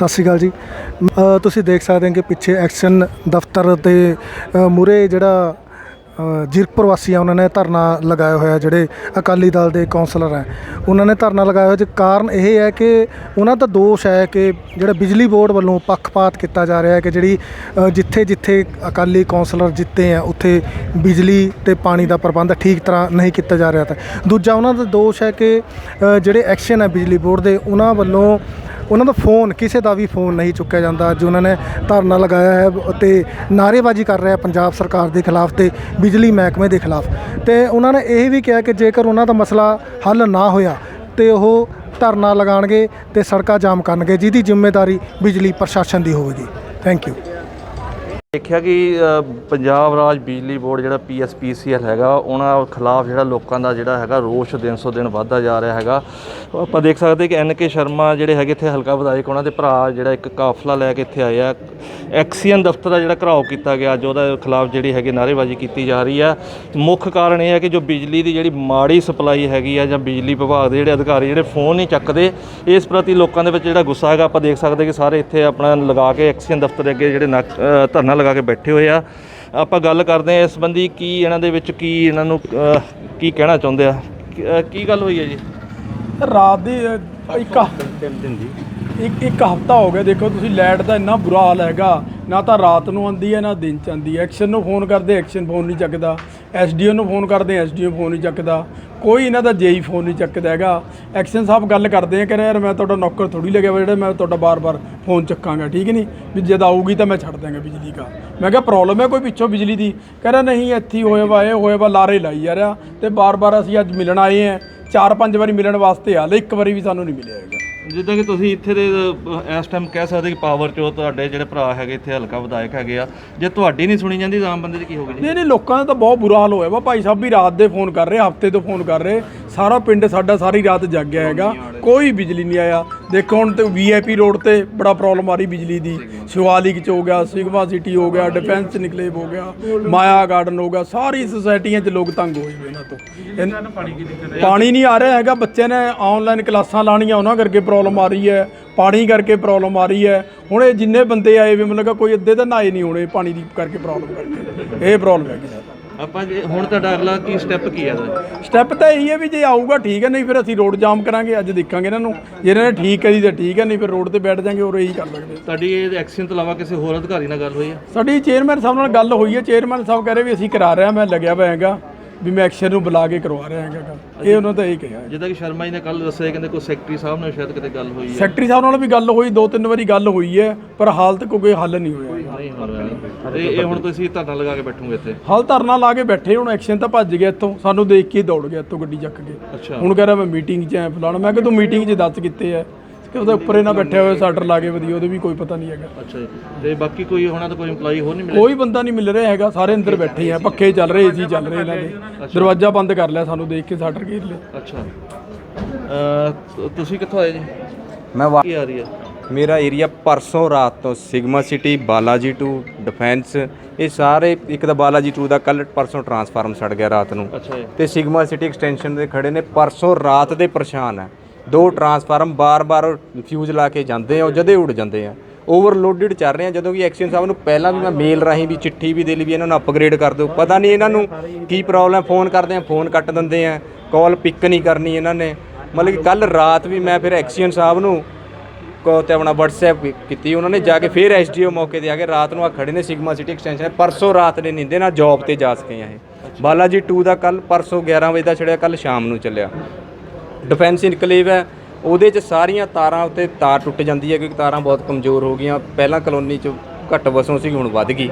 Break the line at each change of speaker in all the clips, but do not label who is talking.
ਸਤਿ ਸ਼੍ਰੀ ਅਕਾਲ ਜੀ। ਅ, ਤੁਸੀਂ ਦੇਖ ਸਕਦੇ ਹੋ ਕਿ ਪਿੱਛੇ ਐਕਸ਼ਨ ਦਫ਼ਤਰ ਦੇ ਮੂਰੇ ਜਿਹੜਾ ਅ, ਜੀਰਕਪੁਰ ਵਾਸੀ ਆ ਉਹਨਾਂ ਨੇ ਧਰਨਾ ਲਗਾਇਆ ਹੋਇਆ ਜਿਹੜੇ ਅਕਾਲੀ ਦਲ ਦੇ ਕੌਂਸਲਰ ਹੈ ਉਹਨਾਂ ਨੇ ਧਰਨਾ ਲਗਾਇਆ ਹੋਇਆ ਜੀ ਕਾਰਨ ਇਹ ਹੈ ਕਿ ਉਹਨਾਂ ਦਾ ਦੋਸ਼ ਹੈ ਕਿ ਜਿਹੜਾ ਬਿਜਲੀ ਬੋਰਡ ਵੱਲੋਂ ਪੱਖਪਾਤ ਕੀਤਾ ਜਾ ਰਿਹਾ ਹੈ ਕਿ ਜਿਹੜੀ ਅ, ਜਿੱਥੇ ਜਿੱਥੇ ਅਕਾਲੀ ਕੌਂਸਲਰ ਜਿੱਤੇ ਆ ਉੱਥੇ ਬਿਜਲੀ ਤੇ ਪਾਣੀ ਦਾ ਪ੍ਰਬੰਧ ਠੀਕ ਤਰ੍ਹਾਂ ਨਹੀਂ ਕੀਤਾ ਜਾ ਰਿਹਾ ਤਾਂ। ਦੂਜਾ ਉਹਨਾਂ ਦਾ ਦੋਸ਼ ਹੈ ਕਿ ਅ, ਜਿਹੜੇ ਐਕਸ਼ਨ ਹੈ ਬਿਜਲੀ ਬੋਰਡ ਦੇ ਉਹਨਾਂ ਵੱਲੋਂ ਉਹਨਾਂ ਦਾ ਫੋਨ ਕਿਸੇ ਦਾ ਵੀ ਫੋਨ ਨਹੀਂ ਚੁੱਕਿਆ ਜਾਂਦਾ, ਅੱਜ ਉਹਨਾਂ ਨੇ ਧਰਨਾ ਲਗਾਇਆ ਹੈ ਅਤੇ ਨਾਅਰੇਬਾਜ਼ੀ ਕਰ ਰਿਹਾ ਪੰਜਾਬ ਸਰਕਾਰ ਦੇ ਖਿਲਾਫ ਤੇ ਬਿਜਲੀ ਮਹਿਕਮੇ ਦੇ ਖਿਲਾਫ। ਤੇ ਉਹਨਾਂ ਨੇ ਇਹ ਵੀ ਕਿਹਾ ਕਿ ਜੇਕਰ ਉਹਨਾਂ ਦਾ ਮਸਲਾ ਹੱਲ ਨਾ ਹੋਇਆ ਤੇ ਉਹ ਧਰਨਾ ਲਗਾਣਗੇ ਤੇ ਸੜਕਾਂ ਜਾਮ ਕਰਨਗੇ, ਜਿਹਦੀ ਜ਼ਿੰਮੇਵਾਰੀ ਬਿਜਲੀ ਪ੍ਰਸ਼ਾਸਨ ਦੀ ਹੋਵੇਗੀ। ਥੈਂਕ ਯੂ
ਦੇਖਿਆ ਕਿ ਪੰਜਾਬ ਰਾਜ ਬਿਜਲੀ ਬੋਰਡ ਜਿਹੜਾ ਪੀਐਸਪੀਸੀਐਲ ਹੈਗਾ, ਉਹਨਾਂ ਖਿਲਾਫ ਜਿਹੜਾ ਲੋਕਾਂ ਦਾ ਜਿਹੜਾ ਹੈਗਾ ਰੋਸ਼ ਦਿਨ ਸੋ ਦਿਨ ਵੱਧਦਾ ਜਾ ਰਿਹਾ ਹੈਗਾ। ਆਪਾਂ ਦੇਖ ਸਕਦੇ ਕਿ ਐਨਕੇ ਸ਼ਰਮਾ ਜਿਹੜੇ ਹੈਗੇ ਇੱਥੇ ਹਲਕਾ ਵਿਧਾਇਕ, ਉਹਨਾਂ ਦੇ ਭਰਾ ਜਿਹੜਾ ਇੱਕ ਕਾਫਲਾ ਲੈ ਕੇ ਇੱਥੇ ਆਏ ਆ। ਐਕਸੀਅਨ ਦਫ਼ਤਰ ਦਾ ਜਿਹੜਾ ਘਰਾਓ ਕੀਤਾ ਗਿਆ, ਅੱਜ ਉਹਦੇ ਖਿਲਾਫ ਜਿਹੜੀ ਹੈਗੀ ਨਾਅਰੇਬਾਜ਼ੀ ਕੀਤੀ ਜਾ ਰਹੀ ਆ। ਮੁੱਖ ਕਾਰਨ ਇਹ ਹੈ ਕਿ ਜੋ ਬਿਜਲੀ ਦੀ ਜਿਹੜੀ ਮਾੜੀ ਸਪਲਾਈ ਹੈਗੀ ਆ ਜਾਂ ਬਿਜਲੀ ਵਿਭਾਗ ਦੇ ਜਿਹੜੇ ਅਧਿਕਾਰੀ ਜਿਹੜੇ ਫੋਨ ਨਹੀਂ ਚੱਕਦੇ, ਇਸ ਪ੍ਰਤੀ ਲੋਕਾਂ ਦੇ ਵਿੱਚ ਜਿਹੜਾ ਗੁੱਸਾ ਹੈਗਾ, ਆਪਾਂ ਦੇਖ ਸਕਦੇ ਕਿ ਸਾਰੇ ਇੱਥੇ ਆਪਣਾ ਲਗਾ ਕੇ ਐਕਸੀਅਨ ਦਫ਼ਤਰ ਦੇ ਅੱਗੇ ਜਿਹੜੇ ਨੱਕ- ਧਰਨਾ ਲਗਾ ਕੇ ਬੈਠੇ ਹੋਏ ਆ। ਆਪਾਂ ਗੱਲ ਕਰਦੇ ਆ ਇਸ ਸੰਬੰਧੀ ਕੀ ਇਹਨਾਂ ਦੇ ਵਿੱਚ ਕੀ ਇਹਨਾਂ ਨੂੰ ਕੀ ਕਹਿਣਾ ਚਾਹੁੰਦੇ ਆ। ਕੀ ਗੱਲ ਹੋਈ ਹੈ ਜੀ?
ਰਾਤ ਦੀ ਅ, ਇੱਕ ਇੱਕ ਇੱਕ ਹਫਤਾ ਹੋ ਗਿਆ। ਦੇਖੋ ਤੁਸੀਂ ਲਾਈਟ ਦਾ ਇੰਨਾ ਬੁਰਾ ਹਾਲ ਹੈਗਾ। ਨਾ ਤਾਂ ਰਾਤ ਨੂੰ ਆਉਂਦੀ ਹੈ ਨਾ ਦਿਨ ਚ ਆਉਂਦੀ ਹੈ। ਐਕਸ਼ਨ ਨੂੰ ਫੋਨ ਕਰਦੇ ਐਕਸ਼ਨ ਫੋਨ ਨਹੀਂ ਚੱਕਦਾ। ਐਸਡੀਓ ਨੂੰ ਫੋਨ ਕਰਦੇ ਐਸਡੀਓ ਫੋਨ ਨਹੀਂ ਚੱਕਦਾ। ਕੋਈ ਇਹਨਾਂ ਦਾ ਜੇਈ ਫੋਨ ਨਹੀਂ ਚੱਕਦਾ ਹੈਗਾ। ਐਕਸ਼ਨ ਸਾਹਿਬ ਗੱਲ ਕਰਦੇ ਆ ਕਿ ਯਾਰ ਮੈਂ ਤੁਹਾਡਾ ਨੌਕਰ ਥੋੜੀ ਲੱਗਿਆ ਵਾ ਜਿਹੜਾ, ਮੈਂ ਤੁਹਾਡਾ ਬਾਰ-ਬਾਰ ਫੋਨ ਚੱਕਾਂਗਾ, ਠੀਕ ਨਹੀਂ? ਵੀ ਜਦ ਆਊਗੀ ਤਾਂ ਮੈਂ ਛੱਡ ਦਾਂਗਾ ਬਿਜਲੀ ਦਾ। ਮੈਂ ਕਿਹਾ ਪ੍ਰੋਬਲਮ ਹੈ ਕੋਈ ਪਿੱਛੋਂ ਬਿਜਲੀ ਦੀ? ਕਹਿੰਦਾ ਨਹੀਂ, ਇੱਥੇ ਹੋਏ ਵਾ, ਇਹ ਹੋਏ ਵਾ, ਲਾਰੇ ਲਾਈ ਜਾ ਰਿਹਾ ਤੇ ਬਾਰ-ਬਾਰ ਅਸੀਂ ਅੱਜ ਮਿਲਣ ਆਏ ਆ ਚਾਰ ਪੰਜ ਵਾਰੀ ਮਿਲਣ ਵਾਸਤੇ ਆ ਆਲੇ ਇੱਕ ਵਾਰੀ ਵੀ ਸਾਨੂੰ ਨਹੀਂ ਮਿਲਿਆ ਹੈਗਾ।
ਜਿੱਦਾਂ ਕਿ ਤੁਸੀਂ ਇੱਥੇ ਦੇ ਇਸ ਟਾਈਮ ਕਹਿ ਸਕਦੇ ਕਿ ਪਾਵਰ ਚੋ ਤੁਹਾਡੇ ਜਿਹੜੇ ਭਰਾ ਹੈਗੇ ਇੱਥੇ ਹਲਕਾ ਵਿਧਾਇਕ ਹੈਗੇ ਆ ਜੇ ਤੁਹਾਡੀ ਨਹੀਂ ਸੁਣੀ ਜਾਂਦੀ ਤਾਂ ਆਮ ਬੰਦੇ ਦੀ ਕੀ ਹੋਊਗੀ ਜੀ?
ਨਹੀਂ ਨਹੀਂ ਲੋਕਾਂ ਦਾ ਤਾਂ ਬਹੁਤ ਬੁਰਾ ਹਾਲ ਹੋਇਆ ਵਾ। ਭਾਈ ਸਾਹਿਬ ਵੀ ਰਾਤ ਦੇ ਫੋਨ ਕਰ ਰਹੇ ਹਫ਼ਤੇ ਤੋਂ ਫੋਨ ਕਰ ਰਹੇ। ਸਾਰਾ ਪਿੰਡ ਸਾਡਾ ਸਾਰੀ ਰਾਤ ਜਾਗਿਆ ਹੈਗਾ। ਕੋਈ ਬਿਜਲੀ ਨਹੀਂ ਆਇਆ। ਦੇਖੋ ਹੁਣ ਤੇ ਵੀਆਈਪੀ ਰੋਡ ਤੇ ਬੜਾ ਪ੍ਰੋਬਲਮ ਆ ਰਹੀ ਬਿਜਲੀ ਦੀ। ਸ਼ਿਵਾਲਿਕ ਚ ਹੋ ਗਿਆ ਸਿਗਮਾ ਸਿਟੀ ਹੋ ਗਿਆ ਡਿਫੈਂਸ ਚ ਨਿਕਲੇਬ ਹੋ ਗਿਆ ਮਾਇਆ ਗਾਰਡਨ ਹੋ ਗਿਆ ਸਾਰੀ ਸੁਸਾਇਟੀਆਂ ਚ ਲੋਕ ਤੰਗ ਹੋਏ ਹੋਏ ਇਹਨਾਂ ਤੋਂ। ਇਨ- ਪਾਣੀ ਨਹੀਂ ਆ ਰਿਹਾ ਹੈਗਾ ਬੱਚਿਆਂ ਨੇ ਆਨਲਾਈਨ ਕਲਾਸਾਂ ਲਾਣੀਆਂ ਉਹਨਾਂ ਕਰਕੇ ਪ੍ਰੋਬਲਮ ਆ ਰਹੀ ਹੈ ਪਾਣੀ ਕਰਕੇ ਪ੍ਰੋਬਲਮ ਆ ਰਹੀ ਹੈ। ਹੁਣ ਇਹ ਜਿੰਨੇ ਬੰਦੇ ਆਏ ਵੀ ਮਤਲਬ ਕਿ ਕੋਈ ਅੱਧੇ ਤਾਂ ਨਹਾਏ ਨਹੀਂ ਹੋਣੇ ਪਾਣੀ ਦੀ ਕਰਕੇ ਪ੍ਰੋਬਲਮ ਕਰਕੇ। ਇਹ ਪ੍ਰੋਬਲਮ ਹੈਗੀ। ਸਰ
ਆਪਾਂ ਜੇ ਹੁਣ ਤੁਹਾਡਾ ਅਗਲਾ ਕੀ ਸਟੈਪ ਕੀ ਹੈ ਇਹਦਾ?
ਸਟੈਪ ਤਾਂ ਇਹੀ ਹੈ ਵੀ ਜੇ ਆਊਗਾ ਠੀਕ ਹੈ ਨਹੀਂ ਫਿਰ ਅਸੀਂ ਰੋਡ ਜਾਮ ਕਰਾਂਗੇ ਅੱਜ ਦੇਖਾਂਗੇ ਇਹਨਾਂ ਨੂੰ। ਜੇ ਇਹਨਾਂ ਨੇ ਠੀਕ ਕਰੀ ਤਾਂ ਠੀਕ ਹੈ ਨਹੀਂ ਫਿਰ ਰੋਡ ਤੇ ਬੈਠ ਜਾਾਂਗੇ ਹੋਰ ਇਹੀ ਕਰ ਸਕਦੇ
ਤੁਹਾਡੀ ਇਹ ਐਕਸ਼ਨ ਤੋਂ ਇਲਾਵਾ ਕਿਸੇ ਹੋਰ ਅਧਿਕਾਰੀ ਨਾਲ ਗੱਲ ਹੋਈ ਹੈ?
ਸਾਡੀ ਚੇਅਰਮੈਨ ਸਾਹਿਬ ਨਾਲ ਗੱਲ ਹੋਈ ਹੈ ਚੇਅਰਮੈਨ ਸਾਹਿਬ ਕਹਿ ਰਹੇ ਵੀ ਅਸੀਂ ਕਰਾ ਰਹੇ ਹਾਂ ਮੈਂ ਲੱਗਿਆ ਹੋਇਆ ਹੈਗਾ। ਵੀ ਮੈਂ ਐਕਸ਼ਨ ਨੂੰ ਬੁਲਾ ਕੇ ਕਰਵਾ ਰਿਹਾ ਹੈਗਾ ਇਹ ਉਹਨਾਂ ਦਾ ਇਹ ਕਿਹਾ।
ਜਿੱਦਾਂ ਕਿ ਸ਼ਰਮਾ ਜੀ ਨੇ ਕੱਲ ਦੱਸਿਆ ਕਹਿੰਦੇ ਕੋਈ ਸੈਕਟਰੀ ਸਾਹਿਬ ਨਾਲ ਸ਼ਾਇਦ ਕਿਤੇ ਗੱਲ ਹੋਈ ਹੈ।
ਸੈਕਟਰੀ ਸਾਹਿਬ ਨਾਲ ਵੀ ਗੱਲ ਹੋਈ ਦੋ ਤਿੰਨ ਵਾਰੀ ਗੱਲ ਹੋਈ ਹੈ ਪਰ ਹਾਲ ਤੱਕ ਕੋਈ ਹੱਲ ਨਹੀਂ ਹੋਇਆ
ਨਹੀਂ ਹੋ ਰਿਹਾ ਤੇ ਇਹ ਹੁਣ ਤੁਸੀਂ ਧਰਨਾ ਲਗਾ ਕੇ ਬੈਠੋਗੇ ਇੱਥੇ?
ਹਾਲ ਧਰਨਾ ਲਾ ਕੇ ਬੈਠੇ ਹੁਣ ਐਕਸ਼ਨ ਤਾਂ ਭੱਜ ਗਿਆ ਇੱਥੋਂ। ਸਾਨੂੰ ਦੇਖ ਕੇ ਹੀ ਦੌੜ ਗਿਆ ਇੱਥੋਂ ਗੱਡੀ ਚੱਕ ਕੇ।
ਅੱਛਾ।
ਹੁਣ ਕਹਿ ਰਿਹਾ ਮੈਂ ਮੀਟਿੰਗ 'ਚ ਐ ਫਲਾਣਾ। ਮੈਂ ਕਿ ਤੂੰ ਮੀਟਿੰਗ 'ਚ ਦੱਸ ਕਿੱਥੇ ਐ ਕਿ ਉਹਦੇ ਉੱਪਰ ਇਹਨਾਂ ਬੈਠੇ ਹੋਏ ਸਾਟਰ ਲਾ ਕੇ ਵਧੀਆ ਉਹਦੇ ਵੀ ਕੋਈ ਪਤਾ ਨਹੀਂ ਹੈਗਾ।
ਅੱਛਾ ਜੀ। ਤੇ ਬਾਕੀ ਕੋਈ ਉਹਨਾਂ ਦਾ ਕੋਈ EMPLOYE ਹੋਰ ਨਹੀਂ ਮਿਲਿਆ
ਕੋਈ ਬੰਦਾ ਨਹੀਂ ਮਿਲ ਰਿਹਾ ਹੈਗਾ ਸਾਰੇ ਅੰਦਰ ਬੈਠੇ ਆ ਪੱਖੇ ਚੱਲ ਰਹੇ ਏਸੀ ਚੱਲ ਰਹੇ ਇਹਨਾਂ ਦੇ। ਦਰਵਾਜ਼ਾ ਬੰਦ ਕਰ ਲਿਆ ਸਾਨੂੰ ਦੇਖ ਕੇ ਸਾਟਰ ਘੇਰ ਲਿਆ।
ਅੱਛਾ। ਅ ਤੁਸੀਂ ਕਿੱਥੋਂ ਆਏ ਜੀ?
ਮੈਂ ਵਾ-
ਕੀ ਆ ਰਹੀ ਹੈ?
ਮੇਰਾ ਏਰੀਆ ਪਰਸੋਂ ਰਾਤ ਤੋਂ Sigma City Balaji to defence ਇਹ ਸਾਰੇ ਇੱਕ ਤਾਂ ਬਾਲਾਜੀ ਟੂ ਦਾ ਕੱਲ ਪਰਸੋਂ ਟਰਾਂਸਫਾਰਮ ਸੜ ਗਿਆ ਰਾਤ ਨੂੰ।
ਅੱਛਾ ਜੀ।
ਤੇ ਸਿਗਮਾ ਸਿਟੀ ਐਕਸਟੈਂਸ਼ਨ ਦੇ ਖੜੇ ਨੇ ਪਰਸੋਂ ਰਾਤ ਦੇ ਪਰੇਸ਼ਾਨ ਹੈ। ਦੋ ਟਰਾਂਸਫਾਰਮ ਬਾਰ-ਬਾਰ ਫਿਊਜ਼ ਲਾ ਕੇ ਜਾਂਦੇ ਆ ਉਹ ਜਦੇ ਉੱਡ ਜਾਂਦੇ ਆ। ਓਵਰਲੋਡਡ ਚੱਲ ਰਹੇ ਆ, ਜਦੋਂ ਕਿ ਐਕਸ਼ਨ ਸਾਹਿਬ ਨੂੰ ਪਹਿਲਾਂ ਵੀ ਮੈਂ ਮੇਲ ਰਾਹੀਂ ਵੀ ਚਿੱਠੀ ਵੀ ਦੇ ਲਈ ਵੀ ਇਹਨਾਂ ਨੂੰ ਅਪਗ੍ਰੇਡ ਕਰ ਦਿਓ। ਪਤਾ ਨਹੀਂ ਇਹਨਾਂ ਨੂੰ ਕੀ ਪ੍ਰੋਬਲਮ ਫੋਨ ਕਰਦੇ ਆ ਫੋਨ ਕੱਟ ਦਿੰਦੇ ਆ ਕਾਲ ਪਿਕ ਨਹੀਂ ਕਰਨੀ ਇਹਨਾਂ ਨੇ। ਮਤਲਬ ਕਿ ਕੱਲ ਰਾਤ ਵੀ ਮੈਂ ਫਿਰ ਐਕਸ਼ਨ ਸਾਹਿਬ ਨੂੰ ਕੋ ਤੇ ਆਪਣਾ WhatsApp ਕੀਤੀ, ਉਹਨਾਂ ਨੇ ਜਾ ਕੇ ਫਿਰ ਐਸਡੀਓ ਮੌਕੇ ਤੇ ਆ ਕੇ ਰਾਤ ਨੂੰ ਆ ਖੜੇ ਨੇ ਸਿਗਮਾ ਸਿਟੀ ਐਕਸਟੈਂਸ਼ਨ ਪਰਸੋਂ ਰਾਤ ਨੇ ਨਿੰਦੇ ਨਾਲ ਜੌਬ ਤੇ ਜਾ ਸਕੇ ਆ ਇਹ। ਬਾਲਾਜੀ 2 ਦਾ ਕੱਲ ਪਰਸੋਂ 11 ਵਜੇ ਦਾ ਛੜਿਆ ਕੱਲ ਸ਼ਾਮ ਨੂੰ ਚੱਲਿਆ। ਡਿਫੈਂਸ ਇਨਕਲੇਵ ਹੈ। ਉਹਦੇ ਚ ਸਾਰੀਆਂ ਤਾਰਾਂ ਉੱਤੇ ਤਾਰ ਟੁੱਟ ਜਾਂਦੀ ਹੈ ਕਿਉਂਕਿ ਤਾਰਾਂ ਬਹੁਤ ਕਮਜ਼ੋਰ ਹੋ ਗਈਆਂ। ਪਹਿਲਾਂ ਕਲੋਨੀ ਚ ਘੱਟ ਵਸੋਂ ਸੀ, ਹੁਣ ਵੱਧ ਗਈ।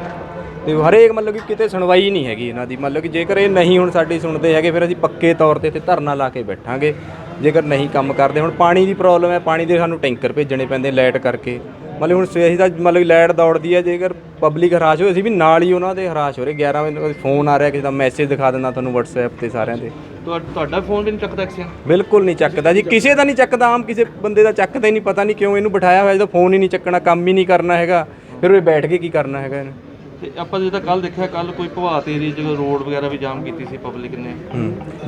ਤੇ ਹਰੇਕ ਮਤਲਬ ਕਿ ਕਿਤੇ ਸੁਣਵਾਈ ਨਹੀਂ ਹੈਗੀ ਇਹਨਾਂ ਦੀ। ਮਤਲਬ ਕਿ ਜੇਕਰ ਇਹ ਨਹੀਂ ਹੁਣ ਸਾਡੀ ਸੁਣਦੇ ਹੈਗੇ, ਫਿਰ ਅਸੀਂ ਪੱਕੇ ਤੌਰ ਤੇ ਇੱਥੇ ਧਰਨਾ ਲਾ ਕੇ ਬੈਠਾਂਗੇ। ਜੇਕਰ ਨਹੀਂ ਕੰਮ ਕਰਦੇ, ਹੁਣ ਪਾਣੀ ਦੀ ਪ੍ਰੋਬਲਮ ਹੈ। ਪਾਣੀ ਦੇ ਸਾਨੂੰ ਟੈਂਕਰ ਭੇਜਣੇ ਪੈਂਦੇ, ਲਾਈਟ ਕਰਕੇ। ਮਤਲਬ ਹੁਣ ਸਵੇਰ ਦਾ ਮਤਲਬ ਲਾਈਟ ਦੌੜਦੀ ਹੈ ਜੇਕਰ ਪਬਲਿਕ ਹਰਾਸ਼ ਹੋਏ ਅਸੀਂ ਵੀ ਨਾਲ ਹੀ ਉਹਨਾਂ ਦੇ ਹਰਾਸ਼ ਹੋ ਰਹੇ। 11 ਵਜੇ ਫੋਨ ਆ ਰਿਹਾ ਕਿਸੇ ਦਾ ਮੈਸੇਜ ਦਿਖਾ ਦਿੰਦਾ ਤੁਹਾਨੂੰ WhatsApp ਤੇ ਸਾਰਿਆਂ ਦੇ।
ਤੁਹਾ- ਤੁਹਾਡਾ ਫੋਨ ਵੀ ਨਹੀਂ ਚੱਕਦਾ ਐਕਸ਼ਨ
ਬਿਲਕੁਲ ਨਹੀਂ ਚੱਕਦਾ ਜੀ। ਕਿਸੇ ਦਾ ਨਹੀਂ ਚੱਕਦਾ ਆਮ ਕਿਸੇ ਬੰਦੇ ਦਾ ਚੱਕਦਾ ਹੀ ਨਹੀਂ ਪਤਾ ਨਹੀਂ ਕਿਉਂ ਇਹਨੂੰ ਬਿਠਾਇਆ ਹੋਇਆ ਜਦੋਂ ਫੋਨ ਹੀ ਨਹੀਂ ਚੱਕਣਾ ਕੰਮ ਹੀ ਨਹੀਂ ਕਰਨਾ ਹੈਗਾ। ਫਿਰ ਉਹ ਬੈਠ ਕੇ ਕੀ ਕਰਨਾ ਹੈਗਾ ਇਹਨੇ?
ਤੇ ਆਪਾਂ ਜੇ ਤਾਂ ਕੱਲ ਦੇਖਿਆ ਕੱਲ ਕੋਈ ਭਵਾਤ ਏਰੀਆ ਜਦੋਂ ਰੋਡ ਵਗੈਰਾ ਵੀ ਜਾਮ ਕੀਤੀ ਸੀ ਪਬਲਿਕ ਨੇ।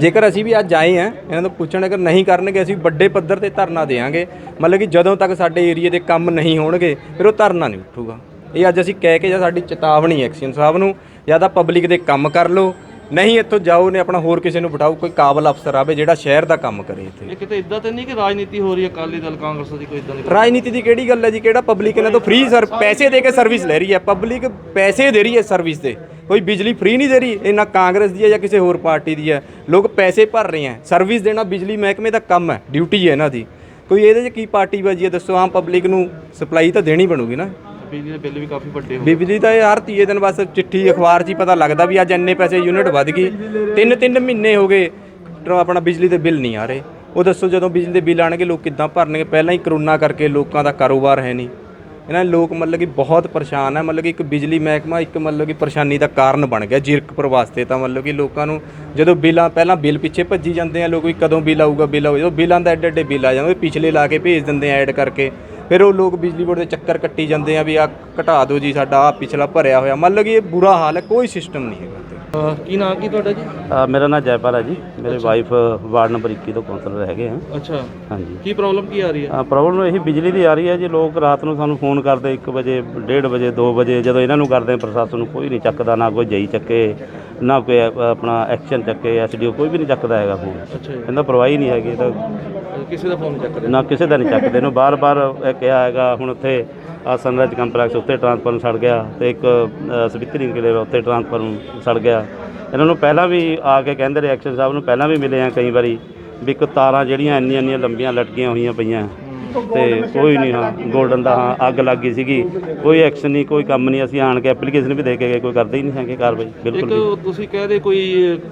ਜੇਕਰ ਅਸੀਂ ਵੀ ਅੱਜ ਆਏ ਆ ਇਹਨਾਂ ਤੋਂ ਪੁੱਛਣ ਅਗਰ ਨਹੀਂ ਕਰਨਗੇ, ਅਸੀਂ ਵੱਡੇ ਪੱਧਰ ਤੇ ਧਰਨਾ ਦੇਵਾਂਗੇ। ਮਤਲਬ ਕਿ ਜਦੋਂ ਤੱਕ ਸਾਡੇ ਏਰੀਆ ਦੇ ਕੰਮ ਨਹੀਂ ਹੋਣਗੇ, ਫਿਰ ਉਹ ਧਰਨਾ ਨਹੀਂ ਉੱਠੂਗਾ। ਇਹ ਅੱਜ ਅਸੀਂ ਕਹਿ ਕੇ ਜਾਂ ਸਾਡੀ ਚੇਤਾਵਨੀ ਐਕਸ਼ਨ ਸਾਹਿਬ ਨੂੰ, ਜਾਂ ਤਾਂ ਪਬਲਿਕ ਦੇ ਕੰਮ ਕਰ ਲਓ ਨਹੀਂ ਇੱਥੋਂ ਜਾਓ ਨੇ ਆਪਣਾ ਹੋਰ ਕਿਸੇ ਨੂੰ ਬਿਠਾਓ ਕੋਈ ਕਾਬਲ ਅਫਸਰ ਆਵੇ ਜਿਹੜਾ ਸ਼ਹਿਰ ਦਾ ਕੰਮ ਕਰੇ ਇੱਥੇ।
ਇਹ ਕਿਤੇ ਇਦਾਂ ਤੇ ਨਹੀਂ ਕਿ ਰਾਜਨੀਤੀ ਹੋ ਰਹੀ ਹੈ ਅਕਾਲੀ ਦਲ ਕਾਂਗਰਸ ਦੀ ਕੋਈ ਇਦਾਂ ਦੀ
ਰਾਜਨੀਤੀ ਦੀ ਕਿਹੜੀ ਗੱਲ ਹੈ ਜੀ? ਕਿਹੜਾ ਪਬਲਿਕ ਇਹਨਾਂ ਤੋਂ ਫ੍ਰੀ ਸਰ ਪੈਸੇ ਦੇ ਕੇ ਸਰਵਿਸ ਲੈ ਰਹੀ ਹੈ? ਪਬਲਿਕ ਪੈਸੇ ਦੇ ਰਹੀ ਹੈ ਸਰਵਿਸ ਦੇ। ਕੋਈ ਬਿਜਲੀ ਫ੍ਰੀ ਨਹੀਂ ਦੇ ਰਹੀ? ਇਹ ਨਾ ਕਾਂਗਰਸ ਦੀ ਹੈ ਜਾਂ ਕਿਸੇ ਹੋਰ ਪਾਰਟੀ ਦੀ ਹੈ? ਲੋਕ ਪੈਸੇ ਭਰ ਰਹੇ ਹੈ। ਸਰਵਿਸ ਦੇਣਾ ਬਿਜਲੀ ਮਹਿਕਮੇ ਦਾ ਕੰਮ ਹੈ ਡਿਊਟੀ ਹੈ ਇਹਨਾਂ ਦੀ। ਕੋਈ ਇਹਦੇ 'ਚ ਕੀ ਪਾਰਟੀ ਬਾਜੀ ਹੈ? ਦੱਸੋ ਆਮ ਪਬਲਿਕ ਨੂੰ ਸਪਲਾਈ ਤਾਂ ਦੇਣੀ ਬਣੂਗੀ ਨਾ।
ਬਿਜਲੀ ਦੇ ਬਿੱਲ ਵੀ ਕਾਫੀ ਵੱਡੇ ਹੋ
ਬਿਜਲੀ ਦਾ ਇਹ ਹਰ ਤੀਏ ਦਿਨ ਬਸ ਚਿੱਠੀ, ਅਖਬਾਰ 'ਚ ਹੀ ਪਤਾ ਲੱਗਦਾ ਵੀ ਅੱਜ ਇੰਨੇ ਪੈਸੇ ਯੂਨਿਟ ਵੱਧ ਗਈ। ਤਿੰਨ ਤਿੰਨ ਮਹੀਨੇ ਹੋ ਗਏ। ਆਪਣਾ ਬਿਜਲੀ ਦੇ ਬਿੱਲ ਨਹੀਂ ਆ ਰਹੇ। ਉਹ ਦੱਸੋ ਜਦੋਂ ਬਿਜਲੀ ਦੇ ਬਿੱਲ ਆਣਗੇ, ਲੋਕ ਕਿੱਦਾਂ ਭਰਨਗੇ? ਪਹਿਲਾਂ ਹੀ ਕਰੋਨਾ ਕਰਕੇ ਲੋਕਾਂ ਦਾ ਕਾਰੋਬਾਰ ਹੈ ਨਹੀਂ। ਇਹਨਾਂ ਲੋਕ ਮਤਲਬ ਕਿ ਬਹੁਤ ਪਰੇਸ਼ਾਨ ਹੈ ਮਤਲਬ ਕਿ ਇੱਕ ਬਿਜਲੀ ਮਹਿਕਮਾ ਇੱਕ ਮਤਲਬ ਕਿ ਪਰੇਸ਼ਾਨੀ ਦਾ ਕਾਰਨ ਬਣ ਗਿਆ ਜੀਰਕਪੁਰ ਵਾਸਤੇ ਤਾਂ ਮਤਲਬ ਕਿ ਲੋਕਾਂ ਨੂੰ ਜਦੋਂ ਬਿੱਲਾਂ, ਪਹਿਲਾਂ ਬਿੱਲ ਪਿੱਛੇ ਭੱਜੀ ਜਾਂਦੇ ਆ, ਲੋਕ ਵੀ ਕਦੋਂ ਬਿੱਲ ਆਊਗਾ ਬਿੱਲ ਆਊਗਾ। ਜਦੋਂ ਬਿੱਲਾਂ ਦਾ ਐਡੇ ਐਡੇ ਬਿੱਲ ਆ ਜਾਂਦੇ, ਪਿਛਲੇ ਲਾ ਕੇ ਭੇਜ ਦਿੰਦੇ ਆ ਐਡ ਕਰਕੇ। ਫਿਰ ਉਹ ਲੋਕ ਬਿਜਲੀ ਬੋਰਡ ਦੇ ਚੱਕਰ ਕੱਟੀ ਜਾਂਦੇ ਆ ਵੀ ਆ ਘਟਾ ਦਿਓ ਜੀ ਸਾਡਾ ਆ ਪਿਛਲਾ ਭਰਿਆ ਹੋਇਆ। ਮਤਲਬ ਕਿ ਇਹ ਬੁਰਾ ਹਾਲ ਹੈ ਕੋਈ ਸਿਸਟਮ ਨਹੀਂ ਹੈਗਾ ਇੱਥੇ।
ਅਹ ਕੀ ਨਾਂ ਕੀ ਤੁਹਾਡਾ ਜੀ?
ਅ, ਮੇਰਾ ਨਾਮ ਜੈਪਾਲ ਹੈ ਜੀ। ਮੇਰੇ ਵਾਈਫ ਵਾਰਡ ਨੰਬਰ 21 ਤੋਂ ਕਾਉਂਸਲਰ ਹੈਗੇ ਆ।
ਅੱਛਾ।
ਹਾਂਜੀ।
ਕੀ ਪ੍ਰੋਬਲਮ ਕੀ ਆ ਰਹੀ ਹੈ?
ਪ੍ਰੋਬਲਮ ਇਹੀ ਬਿਜਲੀ ਦੀ ਆ ਰਹੀ ਹੈ ਜੀ। ਲੋਕ ਰਾਤ ਨੂੰ ਸਾਨੂੰ ਫੋਨ ਕਰਦੇ 1 ਵਜੇ 1:30 ਵਜੇ 2 ਵਜੇ ਜਦੋਂ ਇਹਨਾਂ ਨੂੰ ਕਰਦੇ ਆ, ਪ੍ਰਸ਼ਾਸਨ ਨੂੰ ਕੋਈ ਨਹੀਂ ਚੱਕਦਾ ਨਾ ਕੋਈ ਜਈ ਚੱਕੇ ਨਾ ਕੋਈ ਅ, ਆਪਣਾ ਐਕਸ਼ਨ ਚੱਕੇ ਐਸਡੀਓ ਕੋਈ ਵੀ ਨਹੀਂ ਚੱਕਦਾ ਹੈਗਾ ਫੋਨ
ਅੱਛਾ ਜੀ।
ਕਹਿੰਦਾ ਪਰਵਾਹੀ ਨਹੀਂ ਹੈਗੀ ਤਾਂ
ਅਹ ਕਿਸੇ ਦਾ ਫੋਨ ਚੱਕ
ਨਾ ਕਿਸੇ ਦਾ ਨਹੀਂ ਚੱਕਦੇ। ਨੂੰ ਬਾਰ-ਬਾਰ ਇਹ ਕਿਹਾ ਹੈਗਾ ਹੁਣ ਉੱਥੇ ਆ ਸਨਰਾਈਜ਼ ਕੰਪਲੈਕਸ ਉੱਤੇ ਟਰਾਂਸਫਾਰਮ ਸੜ ਗਿਆ ਤੇ ਇੱਕ ਅ, ਸਵਿਤਰੀ ਕਿਲੇ ਉੱਤੇ ਟਰਾਂਸਫਾਰਮ ਸੜ ਗਿਆ। ਇਹਨਾਂ ਨੂੰ ਪਹਿਲਾਂ ਵੀ ਆ ਕੇ ਕਹਿੰਦੇ ਰਿਐਕਸ਼ਨ ਸਾਹਿਬ ਨੂੰ ਪਹਿਲਾਂ ਵੀ ਮਿਲੇ ਆ ਕਈ ਵਾਰੀ ਵੀ ਇੱਕ ਤਾਰਾਂ ਜਿਹੜੀਆਂ ਇੰਨੀਆਂ ਇੰਨੀਆਂ ਲੰਬੀਆਂ ਲਟਕੀਆਂ ਹੋਈਆਂ ਪਈਆਂ। ਤੇ ਕੋਈ ਨਹੀਂ ਹਾਂ 골ਡਨ ਦਾ ਹਾਂ ਅੱਗ ਲੱਗ ਗਈ ਸੀਗੀ। ਕੋਈ ਐਕਸ਼ਨ ਨਹੀਂ ਕੋਈ ਕੰਮ ਨਹੀਂ ਅਸੀਂ ਆਣ ਕੇ ਐਪਲੀਕੇਸ਼ਨ ਵੀ ਦੇ ਕੇ ਗਏ ਕੋਈ ਕਰਦੇ ਹੀ ਨਹੀਂ ਹੈਗੇ ਕਾਰਵਾਈ ਬਿਲਕੁਲ ਵੀ।
ਇੱਕ ਤੁਸੀਂ ਕਹਦੇ ਕੋਈ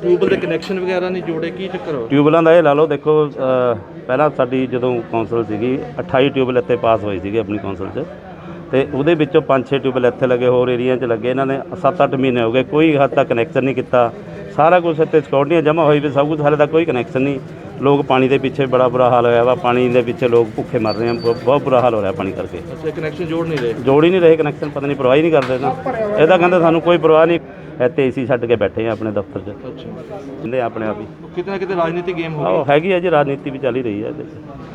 ਟਿਊਬਲ ਦੇ ਕਨੈਕਸ਼ਨ ਵਗੈਰਾ ਨਹੀਂ ਜੋੜੇ ਕੀ ਚੱਕਰ ਹੋ
ਟਿਊਬਲਾਂ ਦਾ ਇਹ ਲਾ ਲਓ ਦੇਖੋ ਪਹਿਲਾਂ ਸਾਡੀ ਜਦੋਂ ਕੌਂਸਲ ਸੀਗੀ 28 ਟਿਊਬਲ ਇੱਥੇ ਪਾਸ ਹੋਈ ਸੀਗੀ ਆਪਣੀ ਕੌਂਸਲ 'ਚ। ਤੇ ਉਹਦੇ ਵਿੱਚੋਂ 5-6 ਟਿਊਬਲ ਇੱਥੇ ਲੱਗੇ ਹੋਰ ਏਰੀਆ 'ਚ ਲੱਗੇ ਇਹਨਾਂ ਨੇ 7-8 ਮਹੀਨੇ ਹੋ ਗਏ ਕੋਈ ਹੱਦ ਤੱਕ ਕਨੈਕਸ਼ਨ ਨਹੀਂ ਕੀਤਾ। ਸਾਰਾ ਕੁਝ ਇੱਥੇ ਸਿਕਿਉਰਟੀਆਂ ਜਮ੍ਹਾਂ ਹੋਈ ਵੀ ਸਭ ਕੁਝ ਹਾਲੇ ਤੱਕ ਕੋਈ ਕਨੈਕਸ਼ਨ ਨਹੀਂ। ਲੋਕ ਪਾਣੀ ਦੇ ਪਿੱਛੇ ਬੜਾ ਬੁਰਾ ਹਾਲ ਹੋਇਆ ਵਾ। ਪਾਣੀ ਦੇ ਪਿੱਛੇ ਲੋਕ ਭੁੱਖੇ ਮਰ ਰਹੇ ਆ। ਬਹੁ- ਬਹੁਤ ਬੁਰਾ ਹਾਲ ਹੋ ਰਿਹਾ ਪਾਣੀ ਕਰਕੇ।
ਅੱਛਾ ਕਨੈਕਸ਼ਨ ਜੋੜ ਨਹੀਂ ਰਹੇ?
ਜੋੜ ਹੀ ਨਹੀਂ ਰਹੇ ਕਨੈਕਸ਼ਨ ਪਤਾ ਨਹੀਂ ਪਰਵਾਹ ਹੀ ਨਹੀਂ ਕਰਦੇ ਨਾ। ਇਹਦਾ ਕਹਿੰਦੇ ਸਾਨੂੰ ਕੋਈ ਪਰਵਾਹ ਨਹੀਂ। ਇੱਥੇ ਏਸੀ ਛੱਡ ਕੇ ਬੈਠੇ ਆ ਆਪਣੇ ਦਫ਼ਤਰ 'ਚ।
ਅੱਛਾ।
ਕਹਿੰਦੇ ਆਪਣੇ ਆਪ ਹੀ।
ਕਿਤੇ ਨਾ ਕਿਤੇ ਰਾਜਨੀਤੀ ਗੇਮ ਹੋ
ਆਹੋ ਹੈਗੀ ਹੈ ਜੀ ਰਾਜਨੀਤੀ ਵੀ ਚੱਲ ਹੀ ਰਹੀ ਹੈ ਇਹਦੇ 'ਚ